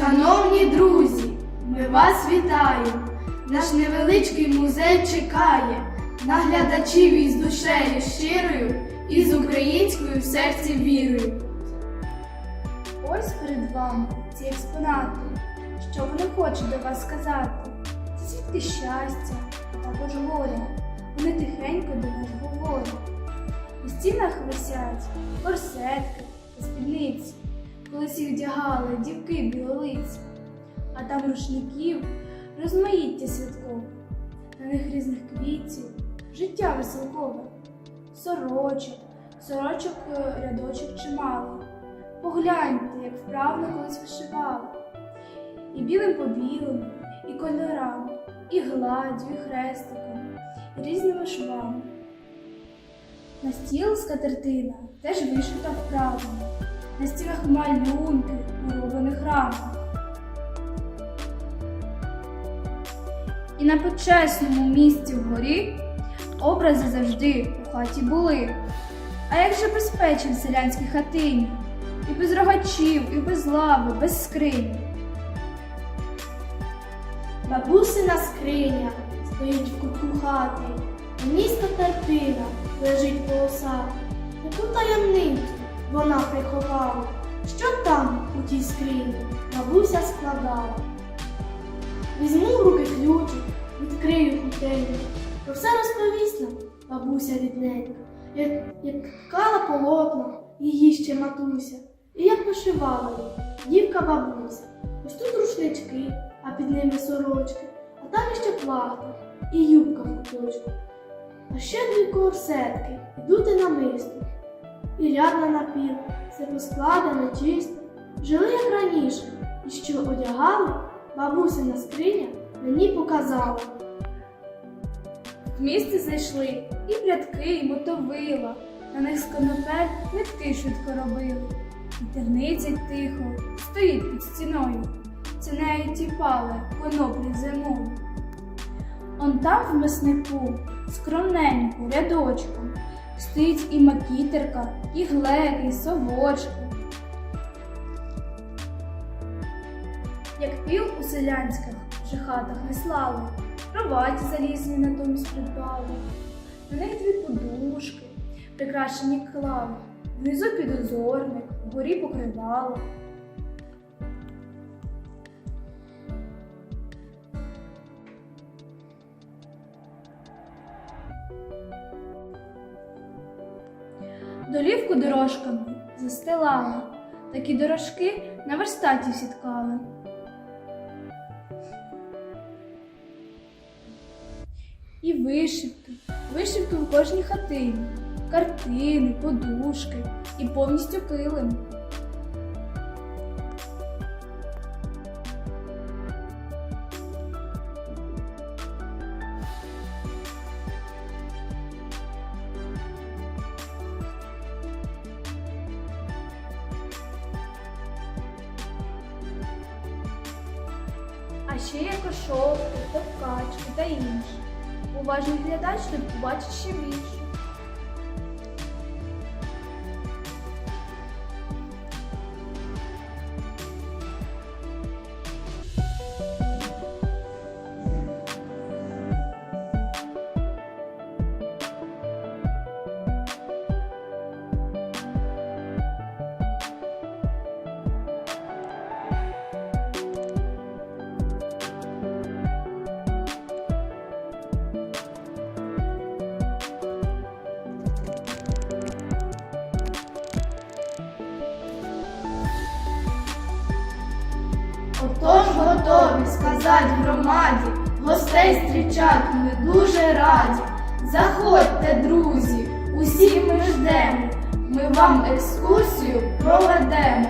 Шановні друзі, ми вас вітаємо. Наш невеличкий музей чекає на глядачів із душею щирою і з українською в серці вірою. Ось перед вами ці експонати. Що вони хочуть до вас сказати? Це свідки щастя, також горя. Вони тихенько до вас говорять. У стінах висять корсетки спідниці. Колись вдягали дівки білолиці, а там рушників розмаїття святкове. На них різних квітів, життя веселкове, сорочок, сорочок е, рядочок чимало. Погляньте, як вправно колись вишивали. І білим по білому, і кольорами, і гладдю, і хрестиком, і різними швами. На стіл скатертина теж вишита вправно, на стінах малюнки у роблених рамах. І на почесному місці вгорі образи завжди у хаті були. А як же без печі в селянській хатині? І без рогачів, і без лави, без скрині. Бабусина скриня стоїть в кутку хати, місто терпина лежить полоса. Яку таємницю вона приховала, що там у тій скрині бабуся складала. Візьму в руки ключик, відкрию хутенько, про все розповість нам бабуся рідненька, як, як ткала полотна її ще матуся, і як вишивала її дівка бабуся. Ось тут рушнички, а під ними сорочки, а там іще плахта і юбка в куточку. А ще дві корсетки, йдути на мисто. І ряд на напіл, все поскладено чисто. Жили як раніше, і що одягали, бабусина скриня мені показала. В місті зайшли і прядки, і мотовила. На них з конопель нитки швидко робили. І терниця тихо стоїть під стіною. Це нею тіпали коноплі зимою. Он там в миснику, скромненько, рядочком, стоїть і макітерка, і глеки, і совочки. Як піл у селянських вже хатах веслали, кроваті залізні натомість придбали. На них дві подушки, прикрашені клави, внизу підозорник, вгорі покривало. Долівку дорожками застилала, такі дорожки на верстаті сіткали. І вишивки, вишивки в кожній хатині, картини, подушки і повністю килим. А ще є кошовки, топкачки та інше. Уважний глядач тут побачить ще більше. Готові сказати громаді, гостей зустрічати ми дуже раді. Заходьте, друзі, усі ми ждемо, ми вам екскурсію проведемо.